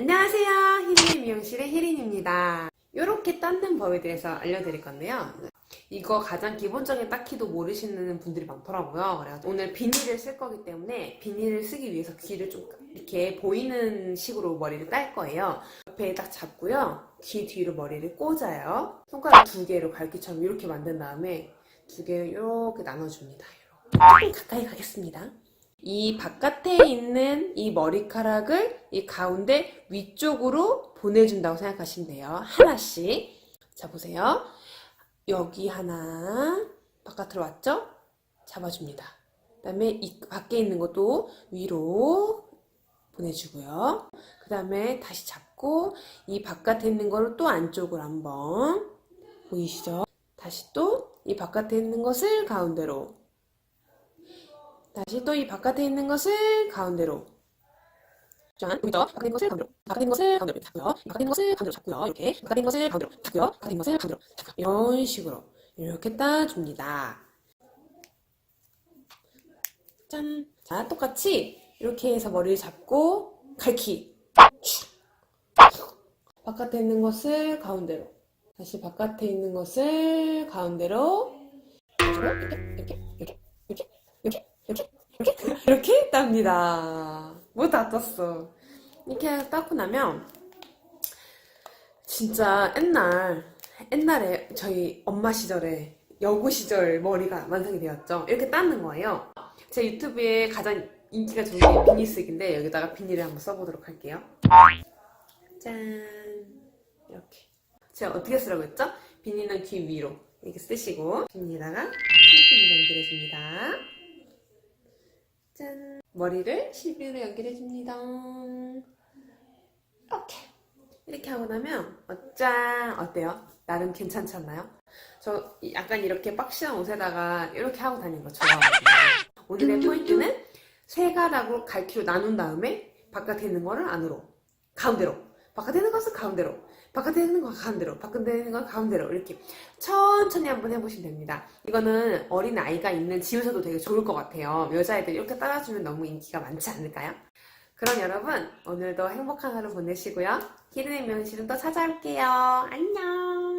안녕하세요. 희린의 미용실의 희린입니다. 이렇게 닦는 법에 대해서 알려드릴 건데요. 이거 가장 기본적인 닦기도 모르시는 분들이 많더라고요. 그래서 오늘 비닐을 쓸 거기 때문에 비닐을 쓰기 위해서 귀를 좀 이렇게 보이는 식으로 머리를 딸 거예요. 옆에 딱 잡고요. 귀 뒤로 머리를 꽂아요. 손가락 두 개로 갈기처럼 이렇게 만든 다음에 두 개를 이렇게 나눠줍니다. 조금 가까이 가겠습니다. 이 바깥에 있는 이 머리카락을 이 가운데 위쪽으로 보내준다고 생각하시면 돼요. 하나씩. 자, 보세요. 여기 하나, 바깥으로 왔죠? 잡아줍니다. 그 다음에 이 밖에 있는 것도 위로 보내주고요. 그 다음에 다시 잡고 이 바깥에 있는 거를 또 안쪽으로 한번 보이시죠? 다시 또 이 바깥에 있는 것을 가운데로 다시 또 이 바깥에 있는 것을 가운데로. 짠, 보이죠? 바깥에 있는 것을 가운데로. 바깥에 있는 것을 가운데로 잡고요. 바깥에 있는 것을 가운데로 잡고요. 이렇게. 바깥에 있는 것을 가운데로 잡고요. 바깥에 있는 것을 가운데로 잡고요. 이런 식으로. 이렇게 따줍니다. 짠. 자, 똑같이 이렇게 해서 머리를 잡고 갈기. 바깥에 있는 것을 가운데로. 다시 바깥에 있는 것을 가운데로. 이렇게, 이렇게, 이렇게, 이렇게, 이렇게, 땁니다. 뭐 다 떴어. 이렇게 닦고 나면, 진짜 옛날, 옛날에 저희 엄마 시절에 여고 시절 머리가 완성이 되었죠. 이렇게 닦는 거예요. 제 유튜브에 가장 인기가 좋은 게 비니스기인데 여기다가 비닐을 한번 써보도록 할게요. 짠. 이렇게. 제가 어떻게 쓰라고 했죠? 비닐은 귀 위로 이렇게 쓰시고 비닐에다가 실비닐 연결해줍니다. 짠. 머리를 실비로 연결해 줍니다. 이렇게. 이렇게 하고 나면 어, 짠 어때요? 나름 괜찮지 않나요? 저 이- 약간 이렇게 박시한 옷에다가 이렇게 하고 다니는 거 좋아하거든요. 오늘의 포인트는 세 가닥으로 갈퀴로 나눈 다음에 바깥에 있는 거를 안으로 가운데로 바깥에 있는 것을 가운데로 바깥에 있는 거 가운데로 바깥에 있는 거 가운데로 이렇게 천천히 한번 해보시면 됩니다. 이거는 어린 아이가 있는 집에서도 되게 좋을 것 같아요. 여자애들 이렇게 따라주면 너무 인기가 많지 않을까요? 그럼 여러분 오늘도 행복한 하루 보내시고요. 히든의 명실은 또 찾아올게요. 안녕.